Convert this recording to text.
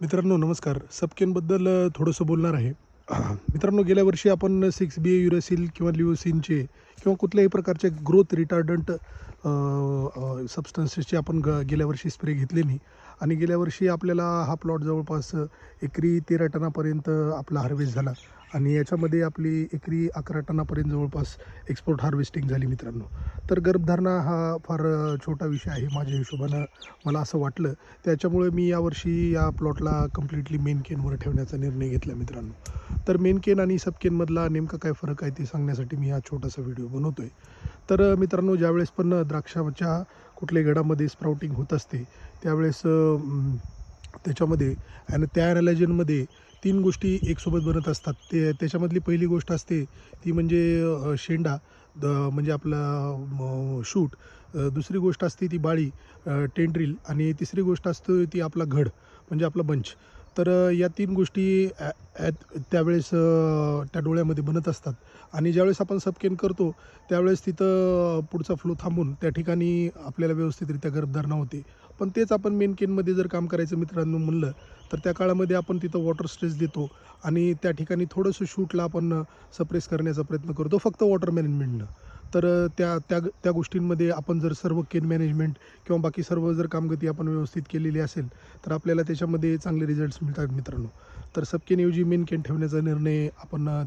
मित्रांनो नमस्कार. सबकेनबद्दल थोडंसं बोलणार आहे. मित्रांनो गेल्या वर्षी आपण सिक्स बी ए युरेसिल किंवा लिओसिनचे किंवा कुठल्याही प्रकारचे ग्रोथ रिटार्डंट सबस्टन्सेसचे आपण ग गेल्या वर्षी स्प्रे घेतले नाही. आणि गेल्या वर्षी आपल्याला हा प्लॉट जवळपास एकरी तेरा टनापर्यंत आपला हार्वेस्ट झाला. आणि याच्यामध्ये आपली एकरी अकरा टनापर्यंत जवळपास एक्सपोर्ट हार्वेस्टिंग झाली मित्रांनो. तर गर्भधारणा हा फार छोटा विषय आहे माझ्या हिशोबानं. मला असं वाटलं. त्याच्यामुळे मी यावर्षी या प्लॉटला कम्प्लिटली मेन केनवर ठेवण्याचा निर्णय घेतला मित्रांनो. तर मेन केन आणि सब केनमधला नेमका काय फरक आहे ते सांगण्यासाठी मी हा छोटासा व्हिडिओ बनवतो आहे तर मित्रांनो ज्यावेळेस पण द्राक्षाच्या कुठल्याही गडामध्ये स्प्राउटिंग होत असते त्यावेळेस त्याच्यामध्ये आणि त्या ॲनालायजनमध्ये तीन गोष्टी एकसोबत बनत असतात. ते त्याच्यामधली पहिली गोष्ट असते ती म्हणजे शेंडा द म्हणजे आपला शूट. दुसरी गोष्ट असते ती बाळी टेंड्रिल आणि तिसरी गोष्ट असते ती आपला घड म्हणजे आपला बंच तर या तीन गोष्टी ॲ- त्यावेळेस त्या डोळ्यामध्ये बनत असतात. आणि ज्यावेळेस आपण सबकेन करतो त्यावेळेस तिथं पुढचा फ्लो थांबून त्या ठिकाणी आपल्याला व्यवस्थितरित्या गर्भधारणा होते. पण तेच आपण मेन केनमध्ये जर काम करायचं मित्रांनो म्हणलं तर त्या काळामध्ये आपण तिथं वॉटर स्ट्रेस देतो आणि त्या ठिकाणी थोडंसं शूटला आपण सप्रेस करण्याचा प्रयत्न करतो. फक्त वॉटर मॅनेजमेंटनं तर त्या त्या त्या गोष्टींमध्ये आपण जर सर्व केन मॅनेजमेंट किंवा बाकी सर्व जर कामगती आपण व्यवस्थित केलेली असेल तर आपल्याला त्याच्यामध्ये चांगले रिझल्ट्स मिळतात मित्रांनो. तर सबकेनऐवजी मेन केन ठेवण्याचा निर्णय आपण त्या